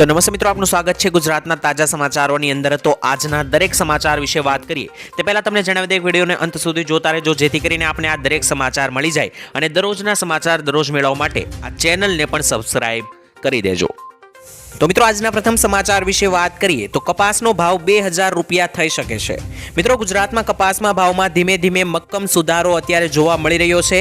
તો નમસ્તે મિત્રો, આપનું સ્વાગત છે ગુજરાતના તાજા સમાચારોની અંદર. તો આજના દરેક સમાચાર વિશે વાત કરીએ, તે પહેલાં તમને જણાવી દે વિડીયોને અંત સુધી જોતા રહેજો, જેથી કરીને આપણે આ દરેક સમાચાર મળી જાય અને દરરોજના સમાચાર દરરોજ મેળવવા માટે આ ચેનલને પણ સબસ્ક્રાઇબ કરી દેજો. તો મિત્રો, આજના પ્રથમ સમાચાર વિશે વાત કરીએ, તો કપાસનો ભાવ બે હજાર રૂપિયા થઈ શકે છે. મિત્રો, ગુજરાતમાં કપાસમાં ભાવમાં ધીમે ધીમે મક્કમ સુધારો અત્યારે જોવા મળી રહ્યો છે.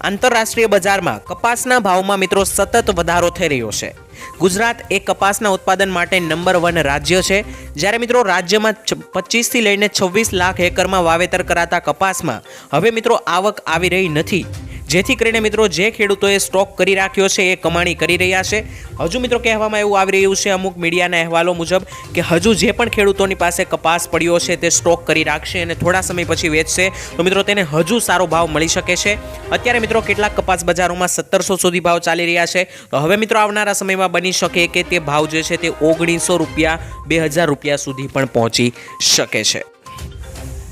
આંતરરાષ્ટ્રીય બજારમાં કપાસના ભાવમાં મિત્રો સતત વધારો થઈ રહ્યો છે. ગુજરાત એ કપાસના ઉત્પાદન માટે નંબર વન રાજ્ય છે. જ્યારે મિત્રો રાજ્યમાં પચીસથી લઈને છવ્વીસ લાખ એકરમાં વાવેતર કરાતા કપાસમાં હવે મિત્રો આવક આવી રહી નથી. જેથી કરીને મિત્રો જે ખેડૂતોએ સ્ટોક કરી રાખ્યો છે એ કમાણી કરી રહ્યા છે. હજુ મિત્રો કહેવામાં એવું આવી રહ્યું છે અમુક મીડિયાના અહેવાલો મુજબ કે હજુ જે પણ ખેડૂતોની પાસે કપાસ પડ્યો છે તે સ્ટોક કરી રાખશે અને થોડા સમય પછી વેચશે. તો મિત્રો તેને હજુ સારો ભાવ મળી શકે છે. અત્યારે મિત્રો કેટલાક કપાસ બજારોમાં સત્તરસો સુધી ભાવ ચાલી રહ્યા છે. તો હવે મિત્રો આવનારા સમયમાં બની શકે કે તે ભાવ જે છે તે ઓગણીસો રૂપિયા, બે હજાર રૂપિયા સુધી પણ પહોંચી શકે છે.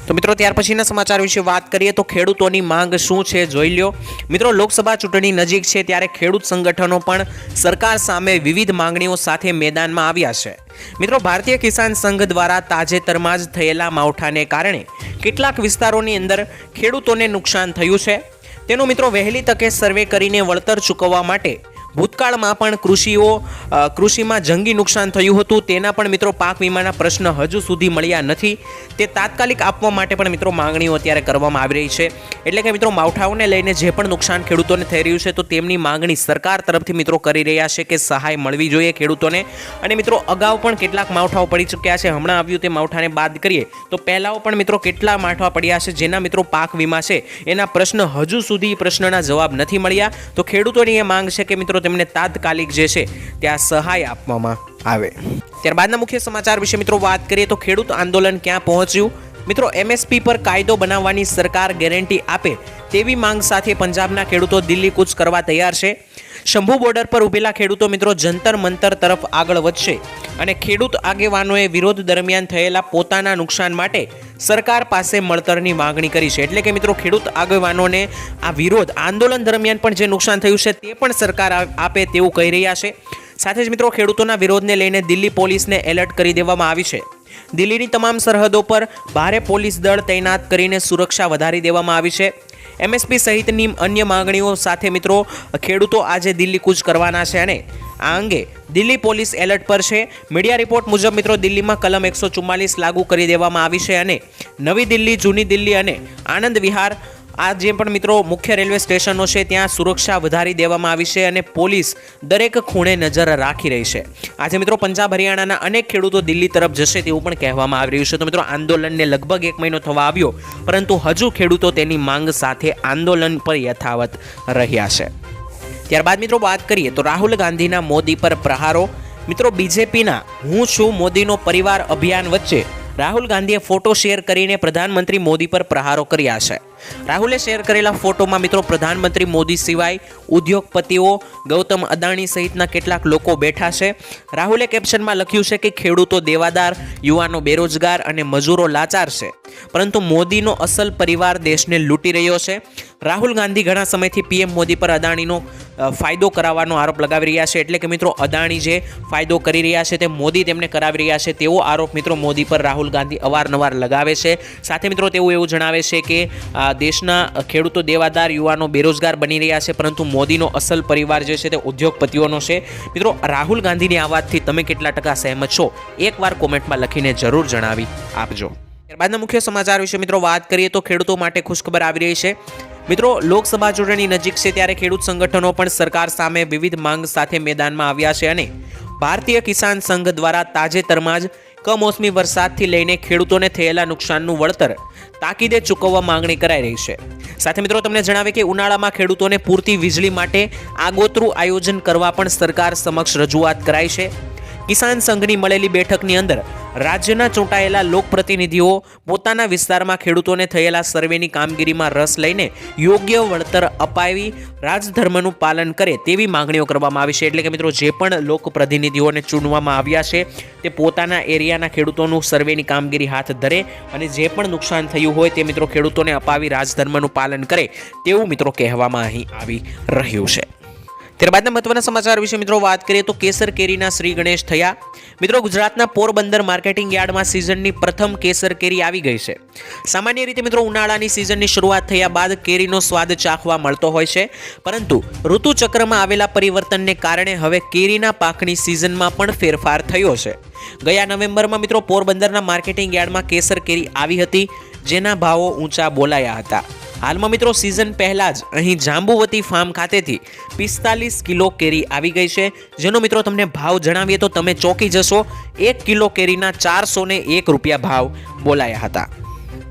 તો મિત્રો, ત્યાર પછીના સમાચાર વિશે વાત કરીએ તો ખેડૂતોની માંગ શું છે જોઈ લ્યો. મિત્રો, લોકસભા ચૂંટણી નજીક છે ત્યારે ખેડૂત સંગઠનો પણ સરકાર સામે વિવિધ માંગણીઓ સાથે મેદાનમાં આવ્યા છે. મિત્રો, ભારતીય કિસાન સંઘ દ્વારા તાજેતરમાં જ થયેલા માવઠાને કારણે કેટલાક વિસ્તારોની અંદર ખેડૂતોને નુકસાન થયું છે. તેનો મિત્રો, વહેલી તકે સર્વે કરીને વળતર ચૂકવવા માટે ભૂતકાળમાં પણ કૃષિઓ કૃષિમાં જંગી નુકસાન થયું હતું. તેના પણ મિત્રો પાક વીમાના પ્રશ્ન હજુ સુધી મળ્યા નથી. તે તાત્કાલિક આપવા માટે પણ મિત્રો માંગણીઓ અત્યારે કરવામાં આવી રહી છે. એટલે કે મિત્રો માવઠાઓને લઈને જે પણ નુકસાન ખેડૂતોને થઈ રહ્યું છે, તો તેમની માંગણી સરકાર તરફથી મિત્રો કરી રહ્યા છે કે સહાય મળવી જોઈએ ખેડૂતોને. અને મિત્રો અગાઉ પણ કેટલાક માવઠાઓ પડી ચૂક્યા છે. હમણાં આવ્યું તે માવઠાને બાદ કરીએ, તો પહેલાઓ પણ મિત્રો કેટલા માવઠા પડ્યા છે, જેના મિત્રો પાક વીમા છે, એના પ્રશ્ન હજુ સુધી પ્રશ્નના જવાબ નથી મળ્યા. તો ખેડૂતોની એ માંગ છે કે મિત્રો તેમને તાત્કાલિક જે છે ત્યાં સહાય આપવામાં આવે. ત્યારબાદના મુખ્ય સમાચાર વિશે મિત્રો વાત કરીએ તો ખેડૂત આંદોલન ક્યાં પહોંચ્યું? મિત્રો એમએસપી પર કાયદો બનાવવાની સરકાર ગેરંટી આપે તેવી માંગ સાથે પંજાબના ખેડૂતો દિલ્હી કૂચ કરવા તૈયાર છે. શંભુ બોર્ડર પર ઉભેલા ખેડૂતો મિત્રો, જંતર મંતર તરફ આગળ વધશે અને ખેડૂત આગેવાનોએ વિરોધ દરમિયાન થયેલા પોતાના નુકસાન માટે સરકાર પાસે મળતરની માંગણી કરી છે. એટલે કે મિત્રો, ખેડૂત આગેવાનોને આ વિરોધ આંદોલન દરમિયાન પણ જે નુકસાન થયું છે તે પણ સરકાર આપે તેવું કહી રહ્યા છે. સાથે જ મિત્રો, ખેડૂતોના વિરોધને લઈને દિલ્હી પોલીસને એલર્ટ કરી દેવામાં આવી છે. દિલ્હીની તમામ સરહદો પર ભારે પોલીસ દળ તૈનાત કરીને સુરક્ષા વધારી દેવામાં આવી છે. એમએસપી સહિતની અન્ય માંગણીઓ સાથે મિત્રો, ખેડૂતો આજે દિલ્હી કૂચ કરવાના છે અને આ અંગે દિલ્હી પોલીસ એલર્ટ પર છે. મીડિયા રિપોર્ટ મુજબ મિત્રો, દિલ્હીમાં કલમ એકસો લાગુ કરી દેવામાં આવી છે અને નવી દિલ્હી, જૂની દિલ્હી અને આનંદ વિહાર આ જે પણ મિત્રો મુખ્ય રેલવે સ્ટેશનો છે, ત્યાં સુરક્ષા વધારી દેવામાં આવી છે અને પોલીસ દરેક ખૂણે નજર રાખી રહી છે. આજે મિત્રો પંજાબ હરિયાણાના અનેક ખેડૂતો દિલ્હી તરફ જશે તેવું પણ કહેવામાં આવી રહ્યું છે. તો મિત્રો, આંદોલનને લગભગ એક મહિનો થવા આવ્યો, પરંતુ હજુ ખેડૂતો તેની માંગ સાથે આંદોલન પર યથાવત રહ્યા છે. ત્યારબાદ મિત્રો વાત કરીએ તો રાહુલ ગાંધીના મોદી પર પ્રહારો. મિત્રો, બીજેપીના હું છું મોદીનો પરિવાર અભિયાન વચ્ચે રાહુલ ગાંધીએ ફોટો શેર કરીને પ્રધાનમંત્રી મોદી પર પ્રહારો કર્યા છે. રાહુલે શેર કરેલા ફોટોમાં મિત્રો પ્રધાનમંત્રી મોદી સિવાય ઉદ્યોગપતિઓ, ગૌતમ અદાણી સહિતના કેટલાક લોકો બેઠા છે. રાહુલે કેપ્શનમાં લખ્યું છે કે ખેડૂતો દેવાદાર, યુવાનો બેરોજગાર અને મજૂરો લાચાર છે. પરંતુ મોદીનો અસલ પરિવાર દેશને લૂંટી રહ્યો છે. રાહુલ ગાંધી ઘણા સમયથી પીએમ મોદી પર અદાણીનો ફાયદો કરાવવાનો આરોપ લગાવી રહ્યા છે. એટલે કે મિત્રો અદાણી જે ફાયદો કરી રહ્યા છે તે મોદી તેમને કરાવી રહ્યા છે તેવો આરોપ મિત્રો મોદી પર રાહુલ ગાંધી અવારનવાર લગાવે છે. સાથે મિત્રો તેઓ એવું જણાવે છે કે દેશના ખેડૂતો દેવાદાર યુવાનો બેરોજગાર બની રહ્યા છે, પરંતુ મોદીનો અસલ પરિવાર જે છે તે ઉદ્યોગપતિઓનો છે. મિત્રો, રાહુલ ગાંધીની આ વાતથી તમે કેટલા ટકા સહેમત છો? એકવાર કોમેન્ટમાં લખીને જરૂર જણાવી આપજો. ત્યારબાદના મુખ્ય સમાચાર વિશે મિત્રો વાત કરીએ તો ખેડૂતો માટે ખુશખબર આવી રહી છે. મિત્રો, લોકસભા ચૂંટણી નજીક છે ત્યારે ખેડૂત સંગઠનો પણ સરકાર સામે વિવિધ માંગ સાથે મેદાનમાં આવ્યા છે અને ભારતીય કિસાન સંઘ દ્વારા તાજેતરમાં જ કમોસમી વરસાદથી લઈને ખેડૂતોને થયેલા નુકસાનનું વળતર તાકીદે ચૂકવવા માંગણી કરાઈ રહી છે. સાથે મિત્રો, તમને જણાવે કે ઉનાળામાં ખેડૂતોને પૂરતી વીજળી માટે આગોતરું આયોજન કરવા પણ સરકાર સમક્ષ રજૂઆત કરાઈ છે. કિસાન સંઘની મળેલી બેઠકની અંદર રાજ્યના ચૂંટાયેલા લોકપ્રતિનિધિઓ પોતાના વિસ્તારમાં ખેડૂતોને થયેલા સર્વેની કામગીરીમાં રસ લઈને યોગ્ય વળતર અપાવી રાજધર્મનું પાલન કરે તેવી માંગણીઓ કરવામાં આવી છે. એટલે કે મિત્રો, જે પણ લોકપ્રતિનિધિઓને ચૂનવામાં આવ્યા છે, તે પોતાના એરિયાના ખેડૂતોનું સર્વેની કામગીરી હાથ ધરે અને જે પણ નુકસાન થયું હોય તે મિત્રો ખેડૂતોને અપાવી રાજધર્મનું પાલન કરે તેવું મિત્રો કહેવામાં અહીં આવી રહ્યું છે. ત્યારબાદના મહત્વના સમાચાર વિશે મિત્રો વાત કરીએ તો કેસર કેરીના શ્રી ગણેશ થયા. મિત્રો ગુજરાતના પોરબંદર માર્કેટિંગ યાર્ડમાં સિઝનની પ્રથમ કેસર કેરી આવી ગઈ છે. સામાન્ય રીતે મિત્રો ઉનાળાની સિઝનની શરૂઆત થયા બાદ કેરીનો સ્વાદ ચાખવા મળતો હોય છે. પરંતુ ઋતુચક્રમાં આવેલા પરિવર્તનને કારણે હવે કેરીના પાકની સિઝનમાં પણ ફેરફાર થયો છે. ગયા નવેમ્બરમાં મિત્રો પોરબંદરના માર્કેટિંગ યાર્ડમાં કેસર કેરી આવી હતી. જેના ભાવો ઊંચા બોલાયા હતા. હાલમાં મિત્રો સિઝન પહેલાં જ અહીં જાંબુવતી ફાર્મ ખાતેથી પિસ્તાલીસ કિલો કેરી આવી ગઈ છે. જેનો મિત્રો તમને ભાવ જણાવીએ તો તમે ચોંકી જશો. એક કિલો કેરીના ચારસો એક રૂપિયા ભાવ બોલાયા હતા.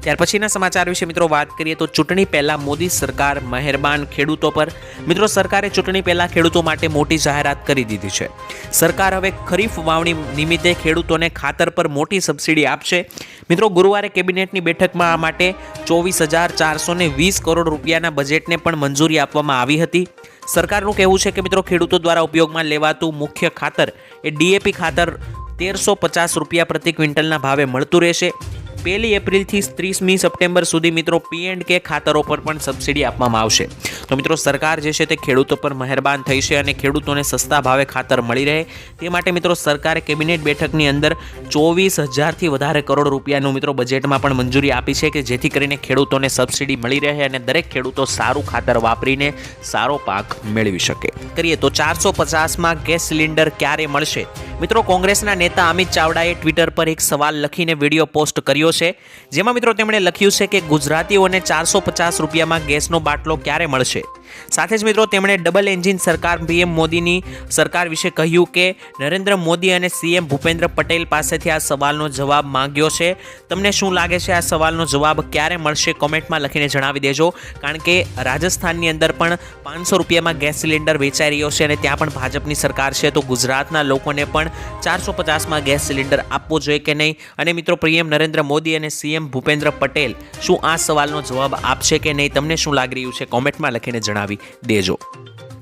ત્યાર પછીના સમાચાર વિશે મિત્રો વાત કરીએ તો ચૂંટણી પહેલાં મોદી સરકાર મહેરબાન ખેડૂતો પર. મિત્રો સરકારે ચૂંટણી પહેલાં ખેડૂતો માટે મોટી જાહેરાત કરી દીધી છે. સરકાર હવે ખરીફ વાવણી નિમિત્તે ખેડૂતોને ખાતર પર મોટી સબસિડી આપશે. મિત્રો ગુરુવારે કેબિનેટની બેઠકમાં આ માટે ચોવીસ હજાર ચારસો વીસ કરોડ રૂપિયાના બજેટને પણ મંજૂરી આપવામાં આવી હતી. સરકારનું કહેવું છે કે મિત્રો ખેડૂતો દ્વારા ઉપયોગમાં લેવાતું મુખ્ય ખાતર એ ડીએપી ખાતર તેરસો પચાસ રૂપિયા પ્રતિ ક્વિન્ટલના ભાવે મળતું રહેશે. પહેલી એપ્રિલથી ત્રીસમી સપ્ટેમ્બર સુધી મિત્રો પી એન્ડ કે ખાતરો પર પણ સબસિડી આપવામાં આવશે. તો મિત્રો સરકાર જે છે તે ખેડૂતો પર મહેરબાન થઈ છે અને ખેડૂતોને સસ્તા ભાવે ખાતર મળી રહે. તે માટે મિત્રો સરકારે કેબિનેટ બેઠકની અંદર ચોવીસ હજારથી વધારે કરોડ રૂપિયાનું મિત્રો બજેટમાં પણ મંજૂરી આપી છે કે જેથી કરીને ખેડૂતોને સબસિડી મળી રહે અને દરેક ખેડૂતો સારું ખાતર વાપરીને સારો પાક મેળવી શકે. કરીએ તો ચારસો પચાસમાં ગેસ સિલિન્ડર ક્યારે મળશે? મિત્રો કોંગ્રેસના નેતા અમિત ચાવડાએ ટ્વિટર પર એક સવાલ લખીને વીડિયો પોસ્ટ કર્યો છે. જેમાં મિત્રો તેમણે લખ્યું છે કે ગુજરાતીઓને ચારસો પચાસ રૂપિયામાં ગેસનો બાટલો ક્યારે મળશે? સાથે જ મિત્રો તેમણે ડબલ એન્જિન સરકાર પીએમ મોદીની સરકાર વિશે કહ્યું કે, નરેન્દ્ર મોદી અને સીએમ ભૂપેન્દ્ર પટેલ પાસેથી આ સવાલનો જવાબ માંગ્યો છે. તમને શું લાગે છે આ સવાલનો જવાબ ક્યારે મળશે? કોમેન્ટમાં લખીને જણાવી દેજો. કારણ કે રાજસ્થાનની અંદર પણ પાંચસો રૂપિયામાં ગેસ સિલિન્ડર વેચાઈ રહ્યો છે અને ત્યાં પણ ભાજપની સરકાર છે. તો ગુજરાતના લોકોને પણ ચારસો પચાસમાં ગેસ સિલિન્ડર આપવો જોઈએ કે નહીં? અને મિત્રો પીએમ નરેન્દ્ર મોદી અને સીએમ ભૂપેન્દ્ર પટેલ શું આ સવાલનો જવાબ આપશે કે નહીં? તમને શું લાગી રહ્યું છે? કોમેન્ટમાં લખીને જણાવી. દેજો.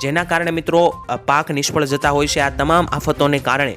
જેના કારણે મિત્રો પાક નિષ્ફળ જતા હોય છે. આ તમામ આફતોને કારણે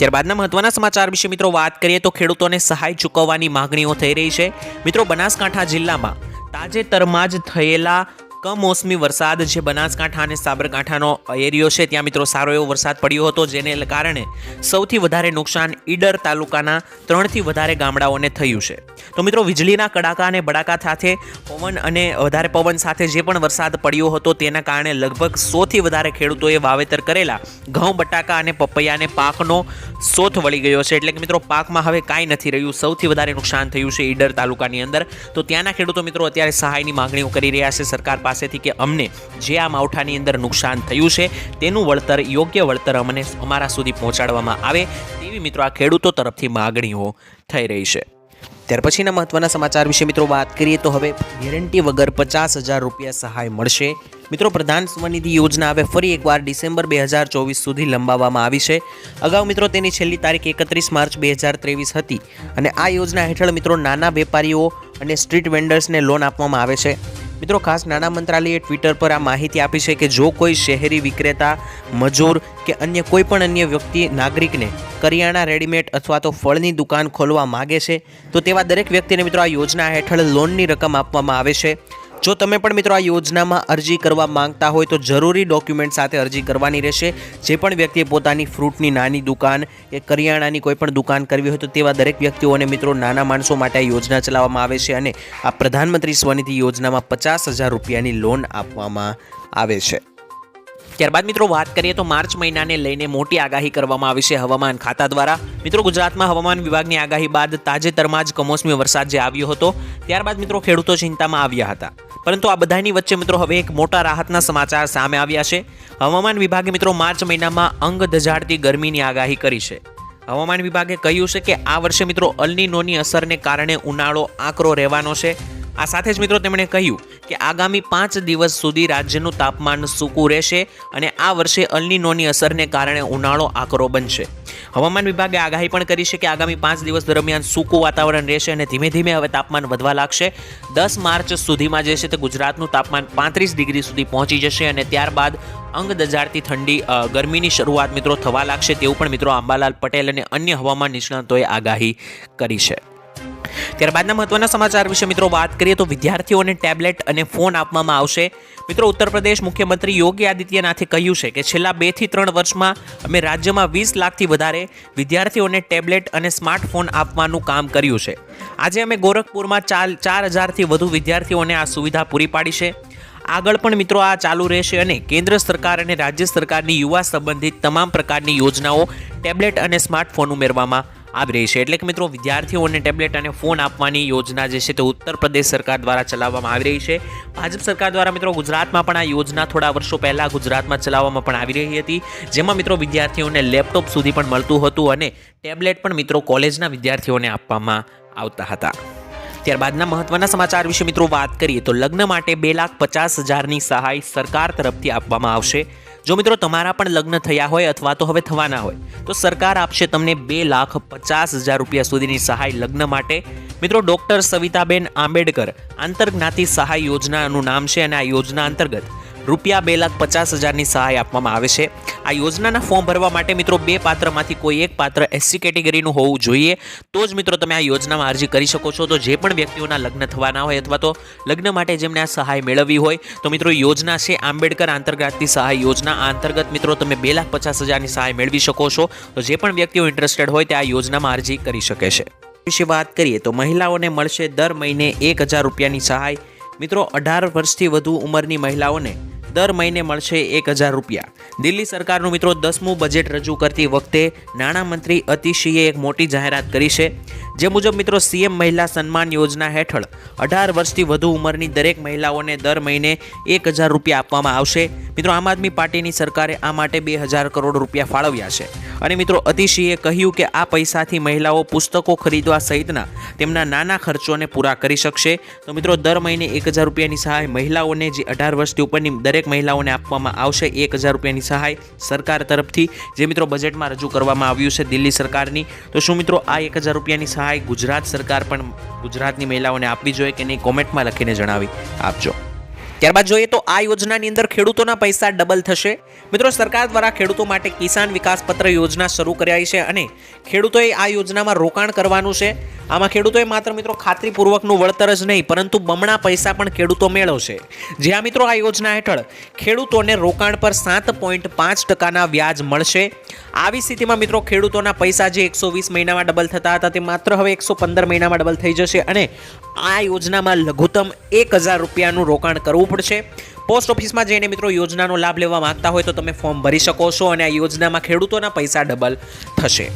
ત્યારબાદના મહત્વના સમાચાર વિશે મિત્રો વાત કરીએ તો ખેડૂતોને સહાય ચૂકવવાની માગણીઓ થઈ રહી છે. મિત્રો બનાસકાંઠા જિલ્લામાં તાજેતરમાં જ થયેલા કમોસમી વરસાદ જે બનાસકાંઠા અને સાબરકાંઠાનો એરિયો છે. ત્યાં મિત્રો સારો એવો વરસાદ પડ્યો હતો, જેને કારણે સૌથી વધારે નુકસાન ઈડર તાલુકાના ત્રણથી વધારે ગામડાઓને થયું છે. તો મિત્રો વીજળીના કડાકા અને બડાકા સાથે પવન અને વધારે પવન સાથે જે પણ વરસાદ પડ્યો હતો, તેના કારણે લગભગ સોથી વધારે ખેડૂતોએ વાવેતર કરેલા ઘઉં, બટાકા અને પપૈયાને પાકનો સોથ વળી ગયો છે. એટલે કે મિત્રો પાકમાં હવે કાંઈ નથી રહ્યું. સૌથી વધારે નુકસાન થયું છે ઈડર તાલુકાની અંદર. તો ત્યાંના ખેડૂતો મિત્રો અત્યારે સહાયની માગણીઓ કરી રહ્યા છે. સરકાર પાસેથી કે અમને જે આ માવઠાની અંદર નુકસાન થયું છે, તેનું વળતર, યોગ્ય વળતર અમને અમારા સુધી પહોંચાડવામાં આવે તેવી મિત્રો આ ખેડૂતો તરફથી માગણીઓ થઈ રહી છે. ત્યાર પછીના મહત્વના સમાચાર વિશે મિત્રો વાત કરીએ તો હવે ગેરંટી વગર પચાસ હજાર રૂપિયા સહાય મળશે. મિત્રો, પ્રધાન સ્વનિધિ યોજના હવે ફરી એકવાર ડિસેમ્બર બે હજાર ચોવીસ સુધી લંબાવવામાં આવી છે. અગાઉ મિત્રો તેની છેલ્લી તારીખ એકત્રીસ માર્ચ બે હજાર ત્રેવીસ હતી અને આ યોજના હેઠળ મિત્રો નાના વેપારીઓ અને સ્ટ્રીટ વેન્ડર્સને લોન આપવામાં આવે છે. મિત્રો, ખાસ નાણાં મંત્રાલયે ટ્વિટર પર આ માહિતી આપી છે કે જો કોઈ શહેરી વિક્રેતા, મજૂર કે અન્ય કોઈ પણ અન્ય વ્યક્તિ નાગરિકને કરિયાણા રેડીમેડ અથવા તો ફળની દુકાન ખોલવા માગે છે, તો તેવા દરેક વ્યક્તિને મિત્રો આ યોજના હેઠળ લોનની રકમ આપવામાં આવે છે. જો તમે પણ મિત્રો આ યોજનામાં અરજી કરવા માંગતા હોય તો જરૂરી ડોક્યુમેન્ટ સાથે અરજી કરવાની રહેશે. જે પણ વ્યક્તિએ પોતાની ફ્રૂટની નાની દુકાન કે કરિયાણાની કોઈ પણ દુકાન કરવી હોય તો તેવા દરેક વ્યક્તિઓને મિત્રો નાના માણસો માટે આ યોજના ચલાવવામાં આવે છે અને આ પ્રધાનમંત્રી સ્વનિધિ યોજનામાં પચાસ હજાર રૂપિયાની લોન આપવામાં આવે છે. ત્યારબાદ મિત્રો વાત કરીએ તો માર્ચ મહિનાને લઈને મોટી આગાહી કરવામાં આવી છે હવામાન ખાતા દ્વારા. મિત્રો ગુજરાતમાં હવામાન વિભાગની આગાહી બાદ તાજેતરમાં જ કમોસમી વરસાદ જે આવ્યો હતો, ત્યારબાદ મિત્રો ખેડૂતો ચિંતામાં આવ્યા હતા. પરંતુ આ બધાની વચ્ચે મિત્રો હવે એક મોટા રાહતના સમાચાર સામે આવ્યા છે. હવામાન વિભાગે મિત્રો માર્ચ મહિનામાં અંગ ધજાડતી ગરમીની આગાહી કરી છે. હવામાન વિભાગે કહ્યું છે કે આ વર્ષે મિત્રો અલ્નીનોની અસરને કારણે ઉનાળો આકરો રહેવાનો છે. આ સાથે જ મિત્રો તેમણે કહ્યું કે આગામી પાંચ દિવસ સુધી રાજ્યનું તાપમાન સૂકું રહેશે અને આ વર્ષે અલ્નીનોની અસરને કારણે ઉનાળો આકરો બનશે. હવામાન વિભાગે આગાહી પણ કરી છે કે આગામી પાંચ દિવસ દરમિયાન સૂકું વાતાવરણ રહેશે અને ધીમે ધીમે હવે તાપમાન વધવા લાગશે. દસ માર્ચ સુધીમાં જે છે તે ગુજરાતનું તાપમાન પાંત્રીસ ડિગ્રી સુધી પહોંચી જશે અને ત્યારબાદ અંગ દજાડતી ઠંડી ગરમીની શરૂઆત મિત્રો થવા લાગશે તેવું પણ મિત્રો અંબાલાલ પટેલ અને અન્ય હવામાન નિષ્ણાતોએ આગાહી કરી છે. ત્યારબાદના મહત્વના સમાચાર વિશે મિત્રો વાત કરીએ તો વિદ્યાર્થીઓને ટેબ્લેટ અને ફોન આપવામાં આવશે. મિત્રો, ઉત્તર પ્રદેશ મુખ્યમંત્રી યોગી આદિત્યનાથે કહ્યું છે કે છેલ્લા બેથી ત્રણ વર્ષમાં અમે રાજ્યમાં વીસ લાખથી વધારે વિદ્યાર્થીઓને ટેબ્લેટ અને સ્માર્ટફોન આપવાનું કામ કર્યું છે. આજે અમે ગોરખપુરમાં ચાર ચાર હજારથી વધુ વિદ્યાર્થીઓને આ સુવિધા પૂરી પાડી છે. આગળ પણ મિત્રો આ ચાલુ રહેશે અને કેન્દ્ર સરકાર અને રાજ્ય સરકારની યુવા સંબંધિત તમામ પ્રકારની યોજનાઓ ટેબ્લેટ અને સ્માર્ટફોન ઉમેરવામાં આવી રહી છે. એટલે કે મિત્રો, વિદ્યાર્થીઓને ટેબ્લેટ અને ફોન આપવાની યોજના જે છે તે ઉત્તર પ્રદેશ સરકાર દ્વારા ચલાવવામાં આવી રહી છે. ભાજપ સરકાર દ્વારા મિત્રો, ગુજરાતમાં પણ આ યોજના થોડા વર્ષો પહેલાં ગુજરાતમાં ચલાવવામાં પણ આવી રહી હતી. જેમાં મિત્રો, વિદ્યાર્થીઓને લેપટોપ સુધી પણ મળતું હતું અને ટેબ્લેટ પણ મિત્રો કોલેજના વિદ્યાર્થીઓને આપવામાં આવતા હતા. ત્યારબાદના મહત્વના સમાચાર વિશે મિત્રો વાત કરીએ તો લગ્ન માટે બે લાખ પચાસ હજારની સહાય સરકાર તરફથી આપવામાં આવશે. જો મિત્રો તમારા પણ લગ્ન થયા હોય અથવા તો હવે થવાના હોય, તો સરકાર આપશે તમને બે લાખ પચાસ હજાર રૂપિયા સુધીની સહાય લગ્ન માટે. મિત્રો, ડૉક્ટર સવિતાબેન આંબેડકર આંતરજ્ઞાતિ સહાય યોજનાનું નામ છે અને આ યોજના અંતર્ગત રૂપિયા બે લાખ પચાસ હજારની સહાય આપવામાં આવે છે. આ યોજનાના ફોર્મ ભરવા માટે મિત્રો બે પાત્રમાંથી કોઈ એક પાત્ર એસસી કેટેગરીનું હોવું જોઈએ. તો જ મિત્રો તમે આ યોજનામાં અરજી કરી શકો છો. તો જે પણ વ્યક્તિઓના લગ્ન થવાના હોય અથવા તો લગ્ન માટે જેમને આ સહાય મેળવવી હોય, તો મિત્રો યોજના છે આંબેડકર આંતરરાષ્ટ્રીય સહાય યોજના. આ અંતર્ગત મિત્રો તમે બે લાખ પચાસ હજારની સહાય મેળવી શકો છો. તો જે પણ વ્યક્તિઓ ઇન્ટરેસ્ટેડ હોય તે આ યોજનામાં અરજી કરી શકે છે. વિશે વાત કરીએ તો મહિલાઓને મળશે દર મહિને એક હજાર રૂપિયાની સહાય. મિત્રો અઢાર વર્ષથી વધુ ઉંમરની મહિલાઓને દર મહિને મળશે એક હજાર રૂપિયા. દિલ્હી સરકારનું મિત્રો દસમું બજેટ રજૂ કરતી વખતે નાણામંત્રી અતિશીએ એક મોટી જાહેરાત કરી છે. જે મુજબ મિત્રો સીએમ મહિલા સન્માન યોજના હેઠળ અઢાર વર્ષથી વધુ ઉંમરની દરેક મહિલાઓને દર મહિને એક હજાર રૂપિયા આપવામાં આવશે. મિત્રો, આમ આદમી પાર્ટીની સરકારે આ માટે બે હજાર કરોડ રૂપિયા ફાળવ્યા છે. અને મિત્રો, અતિશીએ કહ્યું કે આ પૈસાથી મહિલાઓ પુસ્તકો ખરીદવા સહિતના તેમના નાના ખર્ચોને પૂરા કરી શકશે. તો મિત્રો, દર મહિને એક હજાર રૂપિયાની સહાય મહિલાઓને જે અઢાર વર્ષથી ઉપરની દરેક મહિલાઓને આપવામાં આવશે, એક હજાર રૂપિયાની સહાય સરકાર તરફથી, જે મિત્રો બજેટમાં રજૂ કરવામાં આવ્યું છે દિલ્હી સરકારની. તો શું મિત્રો, આ એક હજાર રૂપિયાની સહાય ગુજરાત સરકાર પણ ગુજરાતની મહિલાઓને આપવી જોઈએ કે નહીં કોમેન્ટમાં લખીને જણાવી આપજો. ત્યારબાદ જોઈએ તો આ યોજનાની અંદર ખેડૂતોના પૈસા ડબલ થશે. મિત્રો, સરકાર દ્વારા ખેડૂતો માટે કિસાન વિકાસ પત્ર યોજના શરૂ કરાઈ છે અને ખેડૂતોએ આ યોજનામાં રોકાણ કરવાનું છે. આમાં ખેડૂતોએ માત્ર મિત્રો ખાતરીપૂર્વકનું વળતર જ નહીં, પરંતુ બમણા પૈસા પણ ખેડૂતો મેળવશે. જ્યાં મિત્રો આ યોજના હેઠળ ખેડૂતોને રોકાણ પર સાત પોઈન્ટ પાંચ ટકાના વ્યાજ મળશે. આવી સ્થિતિમાં મિત્રો ખેડૂતોના પૈસા જે એકસો વીસ મહિનામાં ડબલ થતા હતા, તે માત્ર હવે એકસો પંદર મહિનામાં ડબલ થઈ જશે અને આ યોજનામાં લઘુત્તમ એક હજાર રૂપિયાનું રોકાણ કરવું પડશે. પોસ્ટ ઓફિસમાં જઈને મિત્રો યોજનાનો લાભ લેવા માંગતા હોય તો તમે ફોર્મ ભરી શકો છો અને આ યોજનામાં ખેડૂતોના પૈસા ડબલ થશે.